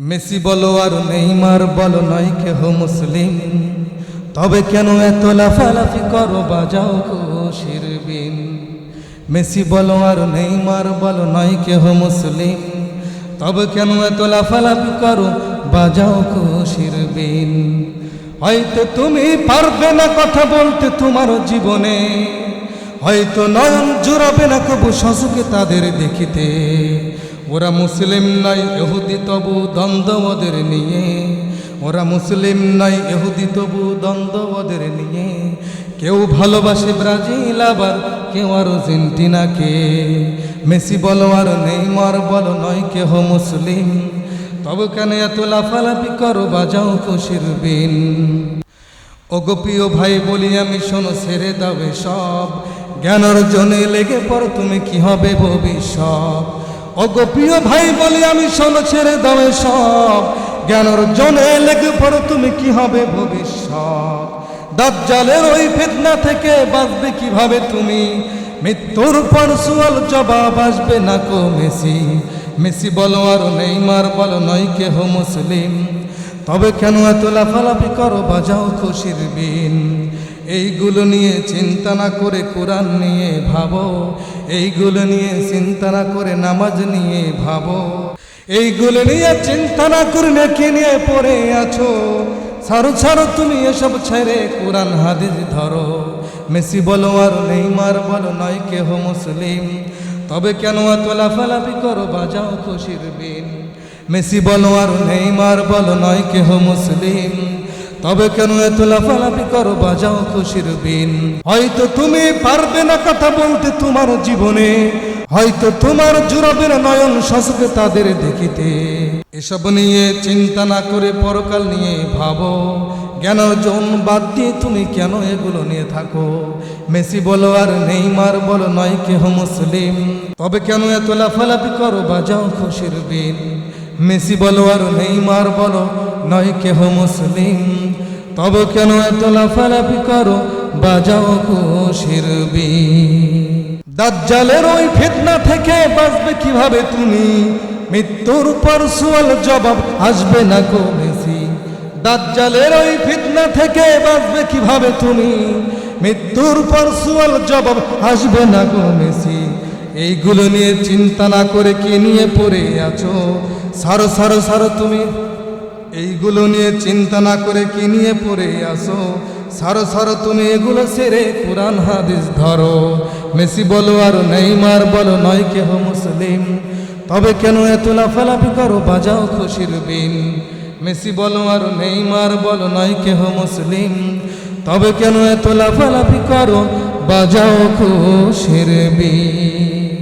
Messi বলো আর Neymar বলো, নয় কেহ মুসলিম। তবে কেন এত লাফালাফি করো, বাজাও খুশির বিন। মেসি বলো আর নেইমার বলো, নয় কেহ মুসলিম। তবে কেন এত লাফালাফি করো, বাজাও খুশির বিন। হয়তো তুমি পারবে না কথা বলতে তোমার জীবনে। হয়তো নয়ন জুড়াবে না কবু শশুকে তাদের দেখিতে। ওরা মুসলিম নয় এহুদি তবু দ্বন্দ্ব ওদের নিয়ে। ওরা মুসলিম নয় এহুদি তবু দ্বন্দ্ব ওদের নিয়ে। কেউ ভালোবাসে ব্রাজিল আবার, কেউ আর্জেন্টিনাকে। মেসি বলো আর নেইমার বলো, নয় কেহ মুসলিম। তবে কেন এত লাফালাফি করো, বাজাও খুশির বিন। অগোপীয় ভাই, বলি আমি শোনো, ছেড়ে দাবে সব জ্ঞান অর্জনে লেগে পড়ো, তুমি কি হবে ভবিষ্যৎ? অগোপীয় ভাই বলে আমি শোনো, ছেড়ে দাও সব জ্ঞান অর্জনে লেগে পড়ো, তুমি কি হবে ভবিষ্যৎ? দাজ্জালের ওই ফেতনা থেকে বাঁচবে কীভাবে তুমি? মৃত্যুর পর সুয়াল জবাব আসবে না কো মেসি। মেসি বলো আর নেইমার বলো, নয় কেহ মুসলিম। তবে কেন এত লাফালাফি করো? বাজাও খুশির বিন। এইগুলো নিয়ে চিন্তা না করে কোরআন নিয়ে ভাবো। এইগুলো নিয়ে চিন্তা না করে নামাজ নিয়ে ভাবো। এইগুলো নিয়ে চিন্তা না করে নাকি নিয়ে পড়ে আছো। ছাড়ো ছাড়ো, তুমি এসব ছেড়ে কোরআন, হাদিস ধরো। মেসি বলো আর নেইমার বলো, নয় কেহ মুসলিম। তবে কেন এত লাফালাফি করো? বাজাও খুশির বিন। মেসি বলো আর নেইমার বলো নয় কেহ মুসলিম। তবে কেন এত লাফালাফি করো, বাজাও খুশির বিন। হয়তো তুমি পারবে না কথা বলতে তোমার জীবনে, হয়তো তোমার জুড়াবে না নয়ন শাসকে তাদের দেখিতে। এসব নিয়ে চিন্তা না করে পরকাল নিয়ে ভাবো। জ্ঞান অর্জন বাদ দিয়ে তুমি কেন এগুলো নিয়ে থাকো? মেসি বলো আর নেইমার বলো নয় কেহ মুসলিম। তবে কেন এত লাফালাফি করো, বাজাও খুশির বিন। মেসি বলো আর নেইমার বলো, নয় কেহ মুসলিম। তবে কেন এত লাফালাফি করো, বাজাও খুশির বিন দাজ্জালের ওই ফিতনা থেকে বাঁচবে কীভাবে তুমি? মৃত্যুর পর সুয়াল জবাব আসবে না কো মেসি। দাজ্জালের ওই ফিতনা থেকে বাঁচবে কীভাবে তুমি? মৃত্যুর পর সুয়াল জবাব আসবে না গো মেসি। এইগুলো নিয়ে চিন্তা না করে কি নিয়ে পড়ে আছো? সারো সারো সারো তুমি। এইগুলো নিয়ে চিন্তা না করে কি নিয়ে পড়ে আসো সারো সারো তুমি এগুলো সেরে কোরআন, হাদিস ধরো। মেসি বলো আর নেইমার বলো, নয় কেহ মুসলিম। তবে কেন এত লাফালাফি করো? বাজাও খুশির বিন। মেসি বলো আর নেইমার বলো, নয় কেহ মুসলিম। তবে কেন এত লাফালাফি করো? বাজাও খুশির বিন।